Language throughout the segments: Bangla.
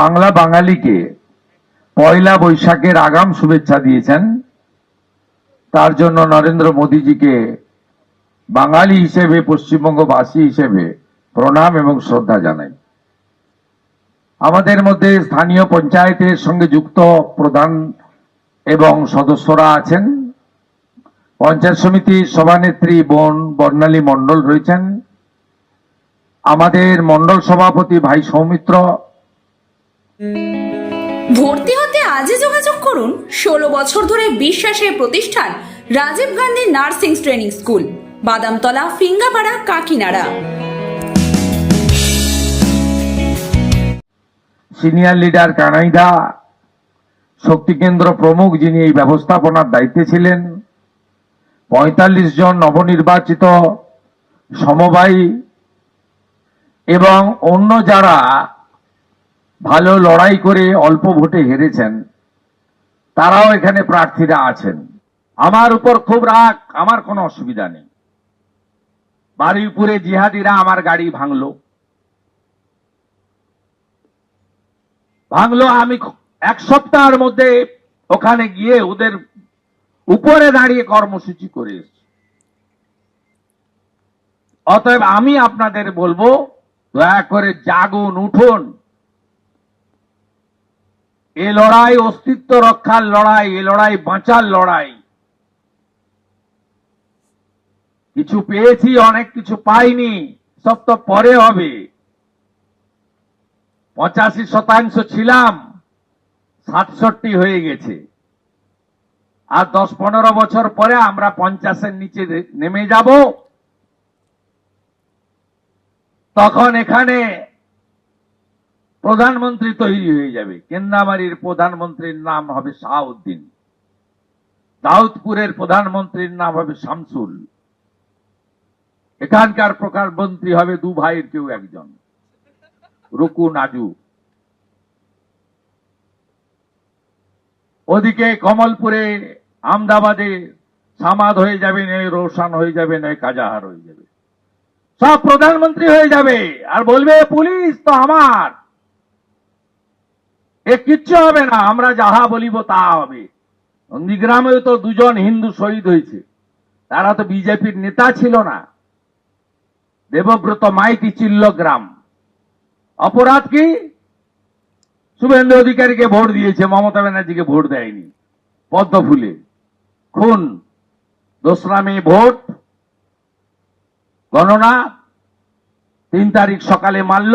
বাংলা বাঙালিকে পয়লা বৈশাখের আগাম শুভেচ্ছা দিয়েছেন। তার জন্য নরেন্দ্র মোদীজিকে বাঙালি হিসেবে, পশ্চিমবঙ্গবাসী হিসেবে প্রণাম এবং শ্রদ্ধা জানাই। আমাদের মধ্যে স্থানীয় পঞ্চায়েতের সঙ্গে যুক্ত প্রধান এবং সদস্যরা আছেন। পঞ্চায়েত সমিতির সভানেত্রী বোন বর্ণালী মণ্ডল রয়েছেন। আমাদের মণ্ডল সভাপতি ভাই সৌমিত্র ভর্তি হতে আজই যোগাযোগ করুন ষোলো বছর ধরে বিশ্বাসের প্রতিষ্ঠান Rajiv Gandhi nursing training school, Badamtala, Fingapara, Kakinara. Senior leader কানাইদা Shakti Kendra প্রমুখ যিনি এই ব্যবস্থাপনার দায়িত্বে ছিলেন, পঁয়তাল্লিশ জন নবনির্বাচিত সমবায়ী এবং অন্য যারা ভালো লড়াই করে অল্প ভোটে হেরেছেন, তারাও এখানে প্রার্থীরা আছেন। আমার উপর খুব রাগ, আমার কোনো অসুবিধা নেই। বারুইপুরে জিহাদিরা আমার গাড়ি ভাঙলো। ভাঙলো আমি এক সপ্তাহের মধ্যে ওখানে গিয়ে ওদের উপরে দাঁড়িয়ে কর্মসূচি করে অতএব আমি আপনাদের বলব, দয়া করে জাগুন, উঠুন। এ লড়াই অস্তিত্ব রক্ষার লড়াই, এ লড়াই বাঁচার লড়াই। কিছু পেয়েছি, অনেক কিছু পাইনি, সব তো পরে হবে। পঁচাশি শতাংশ ছিলাম, সাতষট্টি হয়ে গেছে। আর দশ পনেরো বছর পরে আমরা পঞ্চাশের নিচে নেমে যাব। তখন এখানে প্রধানমন্ত্রী তৈরি হয়ে যাবে। কেন্দামারির প্রধানমন্ত্রীর নাম হবে শাহউদ্দিন। দাউদপুরের প্রধানমন্ত্রীর নাম হবে শামসুল। এখানকার প্রধানমন্ত্রী হবে দু ভাইয়ের কেউ একজন। রুকু নাজু। ওদিকে কমলপুরে আমদাবাদে সামাদ হয়ে যাবে নয় রোশন হয়ে যাবে নয় কাজাহার হয়ে যাবে। সব প্রধানমন্ত্রী হয়ে যাবে। আর বলবে, পুলিশ তো আমার। এ কিচ্ছু হবে না, আমরা যাহা বলিব তা হবে। নন্দীগ্রামেও তো দুজন হিন্দু শহীদ হয়েছে। তারা তো বিজেপির নেতা ছিল না। দেবব্রত মাইতি চিল্লগ্রাম। অপরাধ কি? শুভেন্দু অধিকারীকে ভোট দিয়েছে, মমতা ব্যানার্জিকে ভোট দেয়নি। পদ্ম ফুলে। খুন। দোসরা মে ভোট। গণনা। তিন তারিখ সকালে মারল।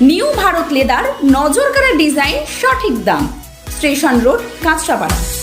নিউ ভারত লেদার নজরকাড়া ডিজাইন সঠিক দাম। Station road Kanchrapara.